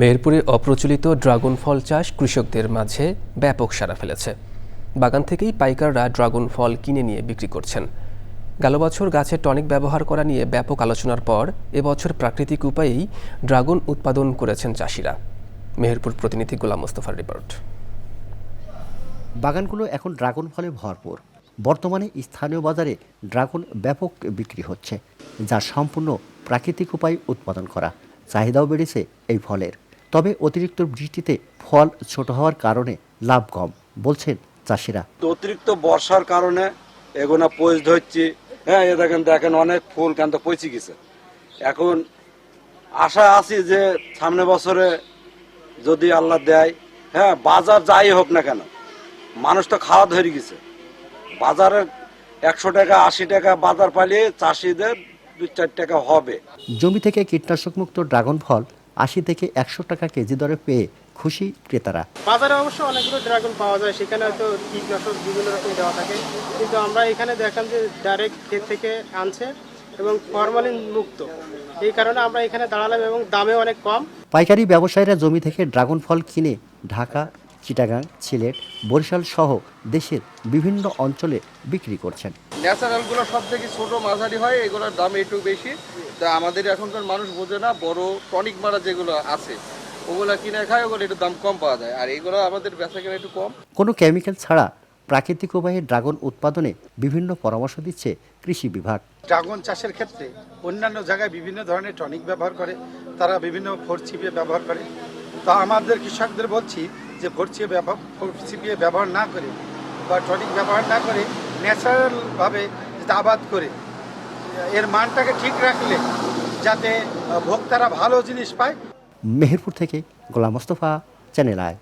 মেহেরপুরে অপ্রচলিত ড্রাগন ফল চাষ কৃষকদের মাঝে ব্যাপক সাড়া ফেলেছে। বাগান থেকেই পাইকাররা ড্রাগন ফল কিনে নিয়ে বিক্রি করছেন। গেল বছর গাছে টনিক ব্যবহার করা নিয়ে ব্যাপক আলোচনার পর এবছর প্রাকৃতিক উপায়েই ড্রাগন উৎপাদন করেছেন চাষিরা। মেহেরপুর প্রতিনিধি গোলাম মোস্তফার রিপোর্ট। বাগানগুলো এখন ড্রাগন ফলে ভরপুর। বর্তমানে স্থানীয় বাজারে ড্রাগন ব্যাপক বিক্রি হচ্ছে, যা সম্পূর্ণ প্রাকৃতিক উপায়ে উৎপাদন করা। চাহিদাও বেড়েছে এই ফলের। তবে অতিরিক্ত বৃষ্টিতে ফল ছোট হওয়ার কারণে লাভ কম বলছেন চাষিরা। অতিরিক্ত বর্ষার কারণে এগুনা পয়স ধরছি। হ্যাঁ এ দেখেন দেখেন অনেক ফুল কেন তো পচে গেছে। এখন আশা আছি যে সামনে বছরে যদি আল্লাহ দেয় হ্যাঁ বাজার যাই হোক না কেন মানুষ তো খাওয়া ধরে গেছে। বাজারে একশো টাকা আশি টাকা বাজার পালিয়ে চাষিদের দু চার টাকা হবে। জমি থেকে কীটনাশকমুক্ত ড্রাগন ফল আশি থেকে একশো টাকা কেজি দরে পেয়ে খুশি ক্রেতারা। বাজারে অবশ্য অনেকগুলো ড্রাগন পাওয়া যায় সেখানে হয়তো কীটনাশক বিভিন্ন রকম দেওয়া থাকে। কিন্তু আমরা এখানে দেখলাম যে ডাইরেক্ট ক্ষেত থেকে আনছে এবং ফরমালিন মুক্ত। এই কারণে আমরা এখানে দাঁড়ালাম এবং দামে অনেক কম। পাইকারি ব্যবসায়ীরা জমি থেকে ড্রাগন ফল কিনে ঢাকা চিটাগাং সিলেট বরিশাল সহ দেশের বিভিন্ন অঞ্চলে বিক্রি করছেন। ন্যাচারালগুলো সব থেকে ছোটো মাঝারি হয় এগুলোর দাম একটু বেশি। তা আমাদের এখনকার মানুষ বোঝে না বড় টনিক মারা যেগুলো আছে ওগুলো কিনে খায় ওগুলো একটু দাম কম পাওয়া যায়। আর এগুলো আমাদের বেচা কেনা একটু কম। কোনো কেমিক্যাল ছাড়া প্রাকৃতিক উপায়ে ড্রাগন উৎপাদনে বিভিন্ন পরামর্শ দিচ্ছে কৃষি বিভাগ। ড্রাগন চাষের ক্ষেত্রে অন্যান্য জায়গায় বিভিন্ন ধরনের টনিক ব্যবহার করে তারা বিভিন্ন ফোর ফোরচিপিয়ে ব্যবহার করে। তা আমাদের কৃষকদের বলছি যে ফোর ফোরচিয়ে ব্যবহার ফোরচিপিয়ে ব্যবহার না করে বা টনিক ব্যবহার না করে ন্যাচারালভাবে আবাদ করে, এর মানটাকে ঠিক রাখলে যাতে ভোক্তারা ভালো জিনিস পায়। মেহেরপুর থেকে গোলাম মোস্তফা, চ্যানেল আয়